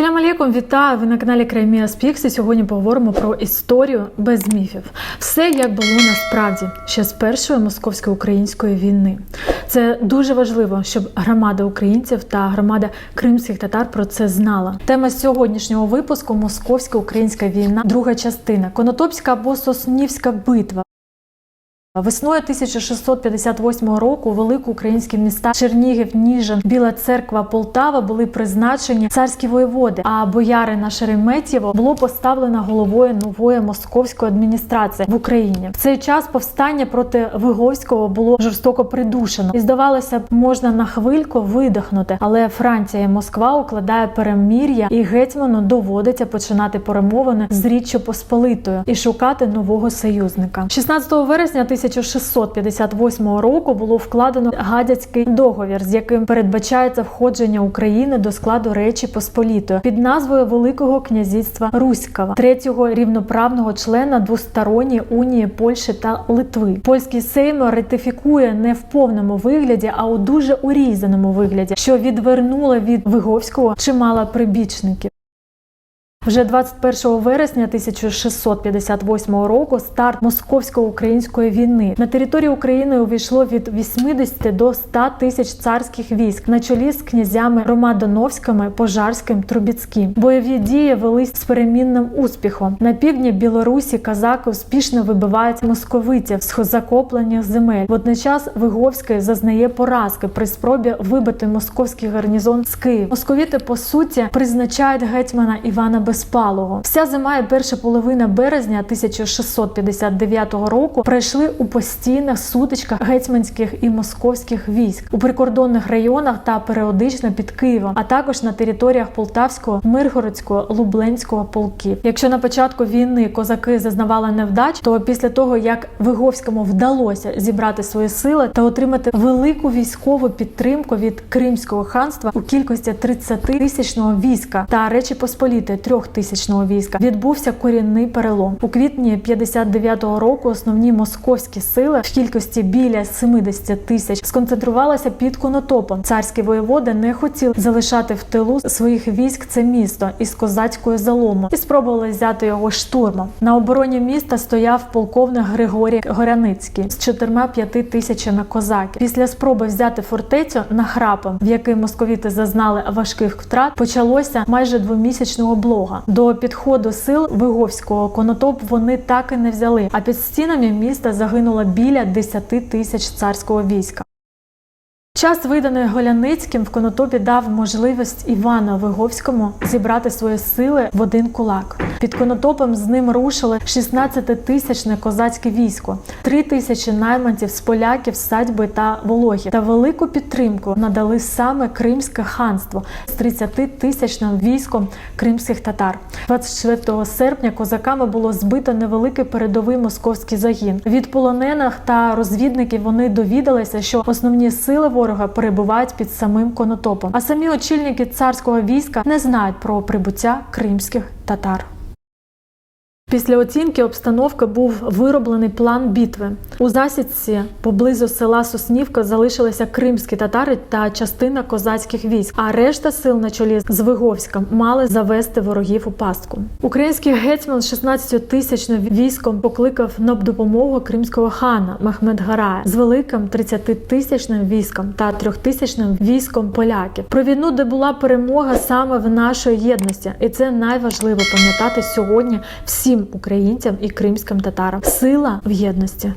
Салям алейкум, вітаю! Ви на каналі Краймія Спікс і сьогодні поговоримо про історію без міфів. Все як було насправді ще з першої московсько-української війни. Це дуже важливо, щоб громада українців та громада кримських татар про це знала. Тема сьогоднішнього випуску Московсько-українська війна, друга частина, Конотопська або Соснівська битва. Весною 1658 року великі українські міста Чернігів, Ніжин, Біла Церква, Полтава були призначені царські воєводи. А боярина Шереметьєво було поставлено головою нової московської адміністрації в Україні. В цей час повстання проти Виговського було жорстоко придушено, і здавалося б, можна на хвильку видихнути. Але Франція і Москва укладає перемір'я, і гетьману доводиться починати перемовини з Річчю Посполитою і шукати нового союзника. 16 вересня 1658 року було вкладено гадяцький договір, з яким передбачається входження України до складу Речі Посполітої під назвою Великого князівства Руського, третього рівноправного члена двосторонньої унії Польщі та Литви. Польський Сейм ратифікує не в повному вигляді, а у дуже урізаному вигляді, що відвернуло від Виговського чимало прибічників. Вже 21 вересня 1658 року старт московсько-української війни на територію України увійшло від 80 до 100 тисяч царських військ на чолі з князями Ромадоновськими, Пожарським, Трубіцьким. Бойові дії велись з перемінним успіхом. На півдні Білорусі казаки успішно вибивають московитів з захоплених земель. Водночас Виговський зазнає поразки при спробі вибити московський гарнізон з Києва. Московіти по суті призначають гетьмана Івана спалого. Вся зима і перша половина березня 1659 року пройшли у постійних сутичках гетьманських і московських військ у прикордонних районах та періодично під Києвом, а також на територіях Полтавського, Миргородського, Лубленського полків. Якщо на початку війни козаки зазнавали невдач, то після того як Виговському вдалося зібрати свої сили та отримати велику військову підтримку від Кримського ханства у кількості 30 тисячного війська та речі Посполіти трьох. 40-тисячного війська відбувся корінний перелом у квітні 59-го року. Основні московські сили в кількості біля 70 тисяч сконцентрувалися під конотопом. Царські воєводи не хотіли залишати в тилу своїх військ це місто із козацькою залому і спробували взяти його штурмом. На обороні міста стояв полковник Григорій Горяницький з 4-5 тисячами козаків. Після спроби взяти фортецю на храпом, в який московіти зазнали важких втрат, почалося майже двомісячного блога. До підходу сил Виговського конотоп вони так і не взяли. А під стінами міста загинуло біля 10 тисяч царського війська. Час, виданий Голяницьким, в Конотопі дав можливість Івану Виговському зібрати свої сили в один кулак. Під Конотопом з ним рушили 16-тисячне козацьке військо, 3 тисячі найманців з поляків, садьби та вологів. Та велику підтримку надали саме Кримське ханство з 30-тисячним військом кримських татар. 24 серпня козаками було збито невеликий передовий московський загін. Від полонених та розвідників вони довідалися, що основні сили ворога перебувають під самим конотопом. А самі очільники царського війська не знають про прибуття кримських татар. Після оцінки обстановки був вироблений план битви. У засідці поблизу села Соснівка залишилися кримські татари та частина козацьких військ, а решта сил на чолі з Виговськом мали завести ворогів у пастку. Український гетьман з 16-тисячним військом покликав на допомогу кримського хана Мехмед-Гарая з великим 30-тисячним військом та трьохтисячним військом поляків. Про війну, де була перемога саме в нашої єдності, і це найважливо пам'ятати сьогодні українцям і кримським татарам. Сила в єдності.